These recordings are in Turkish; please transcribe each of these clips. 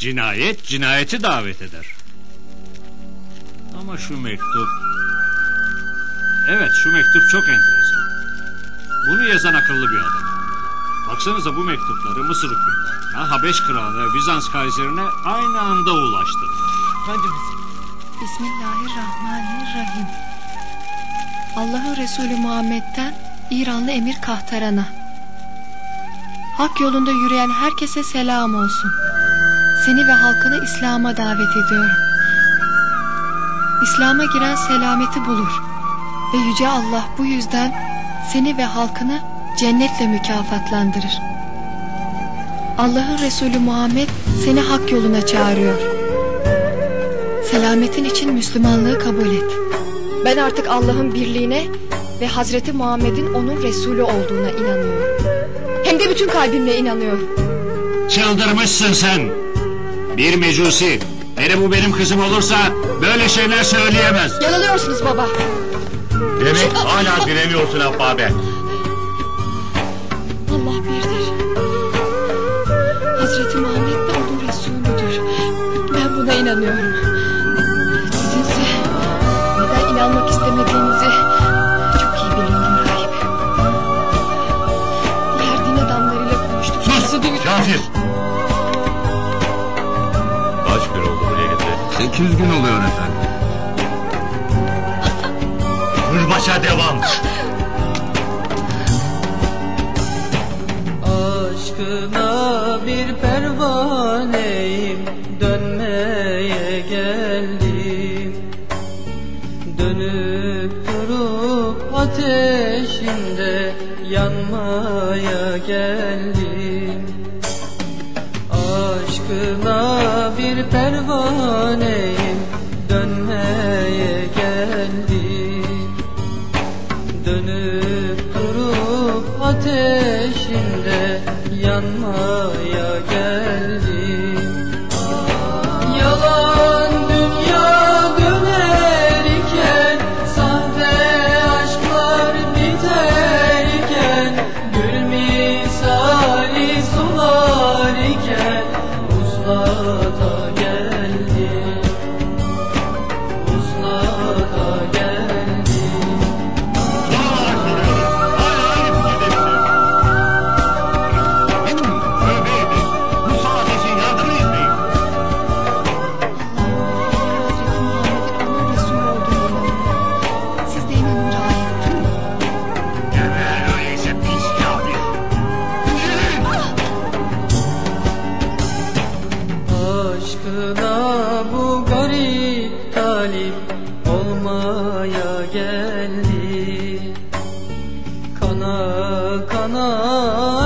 Cinayet cinayeti davet eder. Ama şu mektup... Evet şu mektup çok enteresan. Bunu yazan akıllı bir adam. Baksanıza bu mektupları Mısır hükümdarına, Habeş kralına Bizans kaiserine aynı anda ulaştırır. Efendimiz. Bismillahirrahmanirrahim. Allah'ın Resulü Muhammed'den İranlı Emir Kahtaran'a. Hak yolunda yürüyen herkese selam olsun. Seni ve halkını İslam'a davet ediyorum. İslam'a giren selameti bulur. Ve Yüce Allah bu yüzden seni ve halkını cennetle mükafatlandırır. Allah'ın Resulü Muhammed seni hak yoluna çağırıyor. Selametin için Müslümanlığı kabul et. Ben artık Allah'ın birliğine ve Hazreti Muhammed'in onun Resulü olduğuna inanıyorum. Hem de bütün kalbimle inanıyorum. Çıldırmışsın sen. Bir mecusi. Hele bu benim kızım olursa böyle şeyler söyleyemez. Yanılıyorsunuz baba. Demek hala direniyorsun Abbabe. Allah birdir. Hazreti Muhammed de onun Resulüdür. Ben buna inanıyorum. 200 gün oluyor efendim. Hırbaça devam. Aşkına bir pervaneyim Dönmeye geldim Dönüp durup ateşinde Yanmaya geldim Aşkına bir pervaneyim Dönmeye geldim. Dönüp durup ateşinde yanmaya geldim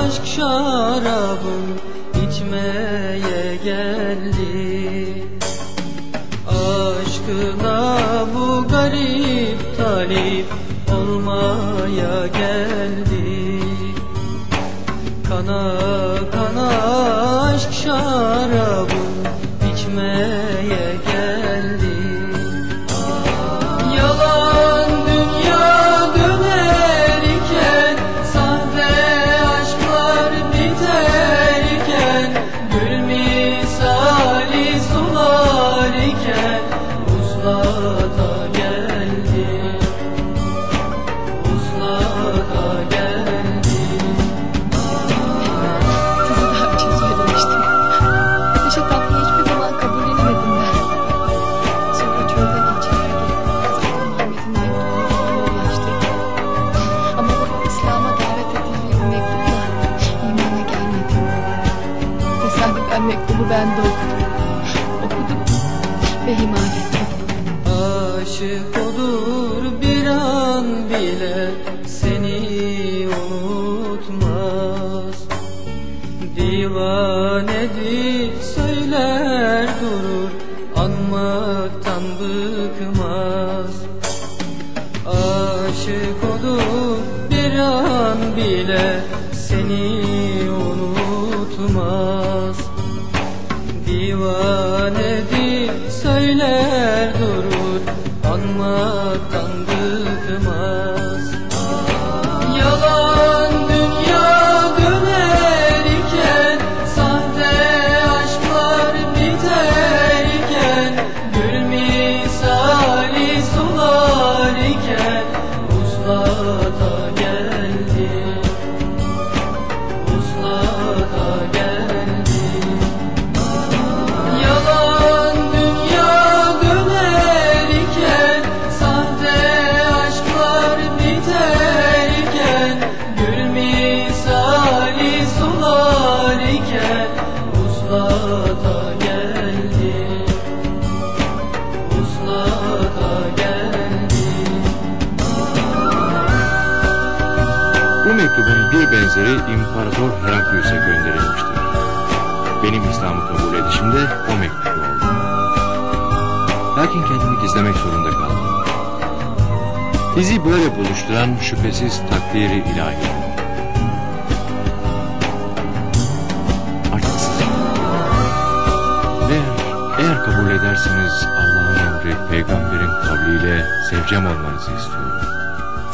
aşk şarabın içmeye geldi. Aşkına bu garip talip olmaya geldi. Kana kana aşk şarabı içmeye geldi iman. Aşık olur bir an bile seni unutmaz Divanedir söyler durur anmaktan bıkmaz Aşık olur bir an bile Anmaktan bıkmaz Kayseri İmparator Heraklius'e gönderilmiştir. Benim İslam'ı kabul edişim de o mektubu oldu. Lakin kendimi gizlemek zorunda kaldım. Bizi böyle buluşturan şüphesiz takdiri ilahi. Kabul ederseniz Allah'ın emri peygamberin kavliyle sevcem olmanızı istiyorum.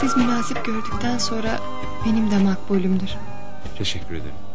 Siz münasip gördükten sonra benim de makbulümdür. Teşekkür ederim.